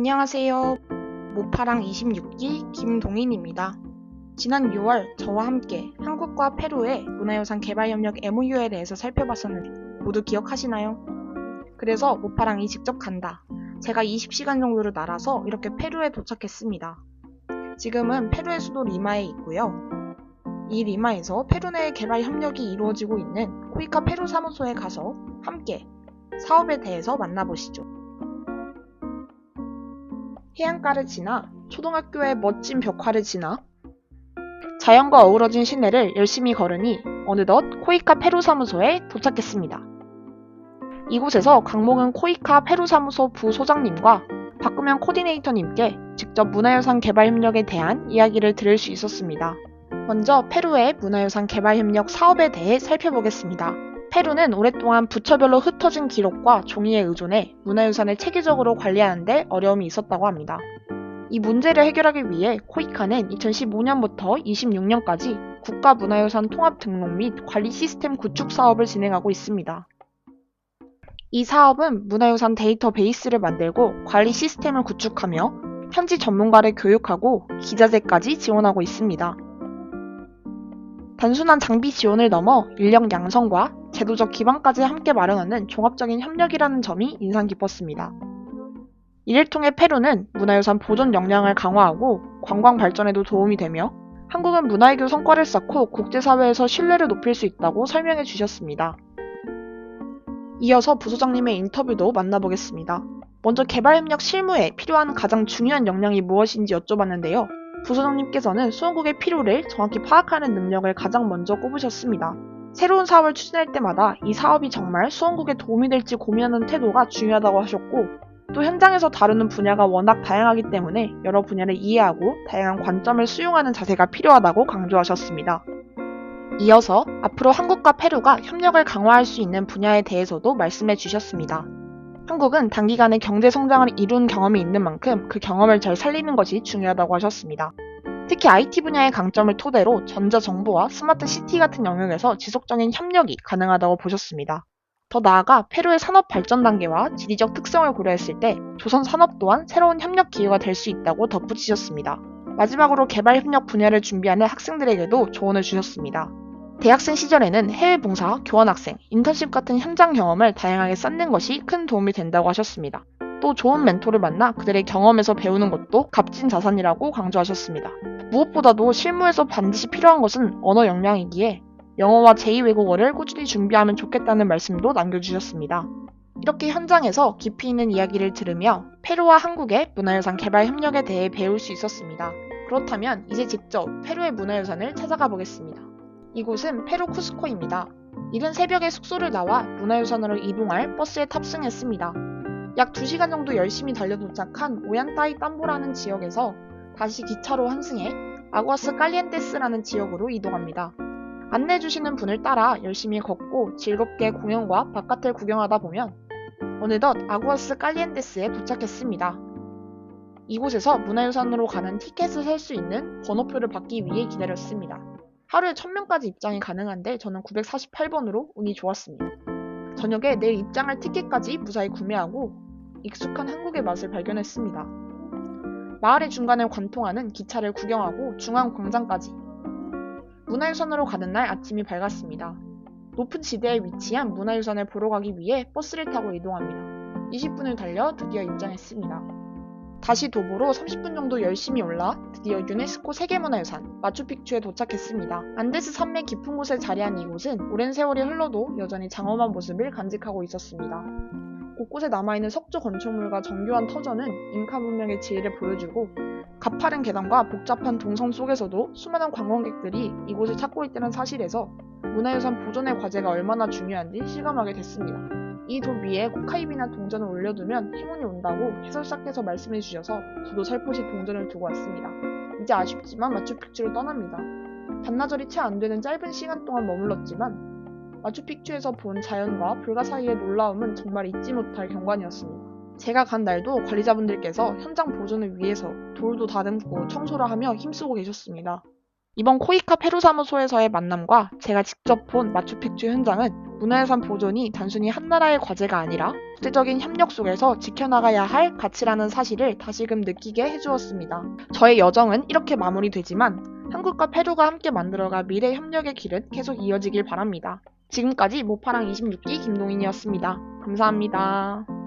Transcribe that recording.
안녕하세요. 모파랑 26기 김동인입니다. 지난 6월 저와 함께 한국과 페루의 문화유산 개발협력 MOU에 대해서 살펴봤었는데 모두 기억하시나요? 그래서 모파랑이 직접 간다. 제가 20시간 정도를 날아서 이렇게 페루에 도착했습니다. 지금은 페루의 수도 리마에 있고요. 이 리마에서 페루 내 개발 협력이 이루어지고 있는 코이카 페루 사무소에 가서 함께 사업에 대해서 만나보시죠. 해안가를 지나 초등학교의 멋진 벽화를 지나 자연과 어우러진 시내를 열심히 걸으니 어느덧 코이카 페루 사무소에 도착했습니다. 이곳에서 강목은 코이카 페루 사무소 부소장님과 박금현 코디네이터님께 직접 문화유산 개발 협력에 대한 이야기를 들을 수 있었습니다. 먼저 페루의 문화유산 개발 협력 사업에 대해 살펴보겠습니다. 페루는 오랫동안 부처별로 흩어진 기록과 종이에 의존해 문화유산을 체계적으로 관리하는데 어려움이 있었다고 합니다. 이 문제를 해결하기 위해 코이카는 2015년부터 26년까지 국가문화유산 통합 등록 및 관리 시스템 구축 사업을 진행하고 있습니다. 이 사업은 문화유산 데이터베이스를 만들고 관리 시스템을 구축하며 현지 전문가를 교육하고 기자재까지 지원하고 있습니다. 단순한 장비 지원을 넘어 인력 양성과 제도적 기반까지 함께 마련하는 종합적인 협력이라는 점이 인상 깊었습니다. 이를 통해 페루는 문화유산 보존 역량을 강화하고 관광 발전에도 도움이 되며 한국은 문화외교 성과를 쌓고 국제사회에서 신뢰를 높일 수 있다고 설명해 주셨습니다. 이어서 부소장님의 인터뷰도 만나보겠습니다. 먼저 개발협력 실무에 필요한 가장 중요한 역량이 무엇인지 여쭤봤는데요. 부소장님께서는 수원국의 필요를 정확히 파악하는 능력을 가장 먼저 꼽으셨습니다. 새로운 사업을 추진할 때마다 이 사업이 정말 수원국에 도움이 될지 고민하는 태도가 중요하다고 하셨고, 또 현장에서 다루는 분야가 워낙 다양하기 때문에 여러 분야를 이해하고 다양한 관점을 수용하는 자세가 필요하다고 강조하셨습니다. 이어서 앞으로 한국과 페루가 협력을 강화할 수 있는 분야에 대해서도 말씀해 주셨습니다. 한국은 단기간에 경제 성장을 이룬 경험이 있는 만큼 그 경험을 잘 살리는 것이 중요하다고 하셨습니다. 특히 IT 분야의 강점을 토대로 전자정보와 스마트 시티 같은 영역에서 지속적인 협력이 가능하다고 보셨습니다. 더 나아가 페루의 산업 발전 단계와 지리적 특성을 고려했을 때 조선 산업 또한 새로운 협력 기회가 될 수 있다고 덧붙이셨습니다. 마지막으로 개발 협력 분야를 준비하는 학생들에게도 조언을 주셨습니다. 대학생 시절에는 해외 봉사, 교환학생, 인턴십 같은 현장 경험을 다양하게 쌓는 것이 큰 도움이 된다고 하셨습니다. 또 좋은 멘토를 만나 그들의 경험에서 배우는 것도 값진 자산이라고 강조하셨습니다. 무엇보다도 실무에서 반드시 필요한 것은 언어 역량이기에 영어와 제2외국어를 꾸준히 준비하면 좋겠다는 말씀도 남겨주셨습니다. 이렇게 현장에서 깊이 있는 이야기를 들으며 페루와 한국의 문화유산 개발 협력에 대해 배울 수 있었습니다. 그렇다면 이제 직접 페루의 문화유산을 찾아가 보겠습니다. 이곳은 페루 쿠스코입니다. 이른 새벽에 숙소를 나와 문화유산으로 이동할 버스에 탑승했습니다. 약 2시간 정도 열심히 달려 도착한 오얀타이 땀보라는 지역에서 다시 기차로 환승해 아구아스 깔리엔테스라는 지역으로 이동합니다. 안내해주시는 분을 따라 열심히 걷고 즐겁게 공연과 바깥을 구경하다 보면 어느덧 아구아스 깔리엔테스에 도착했습니다. 이곳에서 문화유산으로 가는 티켓을 살 수 있는 번호표를 받기 위해 기다렸습니다. 하루에 1000명까지 입장이 가능한데 저는 948번으로 운이 좋았습니다. 저녁에 내일 입장할 티켓까지 무사히 구매하고 익숙한 한국의 맛을 발견했습니다. 마을의 중간을 관통하는 기차를 구경하고 중앙 광장까지 문화유산으로 가는 날 아침이 밝았습니다. 높은 지대에 위치한 문화유산을 보러 가기 위해 버스를 타고 이동합니다. 20분을 달려 드디어 입장했습니다. 다시 도보로 30분 정도 열심히 올라 드디어 유네스코 세계문화유산 마추픽추에 도착했습니다. 안데스 산맥 깊은 곳에 자리한 이곳은 오랜 세월이 흘러도 여전히 장엄한 모습을 간직하고 있었습니다. 곳곳에 남아있는 석조 건축물과 정교한 터전은 잉카 문명의 지혜를 보여주고 가파른 계단과 복잡한 동선 속에서도 수많은 관광객들이 이곳을 찾고 있다는 사실에서 문화유산 보존의 과제가 얼마나 중요한지 실감하게 됐습니다. 이돌 위에 코카이비나 동전을 올려두면 행운이 온다고 해설사께서 말씀해 주셔서 저도 살포시 동전을 두고 왔습니다. 이제 아쉽지만 마추픽추를 떠납니다. 반나절이 채 안 되는 짧은 시간 동안 머물렀지만 마추픽추에서 본 자연과 불가 사이의 놀라움은 정말 잊지 못할 경관이었습니다. 제가 간 날도 관리자분들께서 현장 보존을 위해서 돌도 다듬고 청소를 하며 힘쓰고 계셨습니다. 이번 코이카 페루 사무소에서의 만남과 제가 직접 본 마추픽추 현장은 문화유산 보존이 단순히 한 나라의 과제가 아니라 국제적인 협력 속에서 지켜나가야 할 가치라는 사실을 다시금 느끼게 해주었습니다. 저의 여정은 이렇게 마무리되지만 한국과 페루가 함께 만들어갈 미래 협력의 길은 계속 이어지길 바랍니다. 지금까지 모파랑 26기 김동인이었습니다. 감사합니다.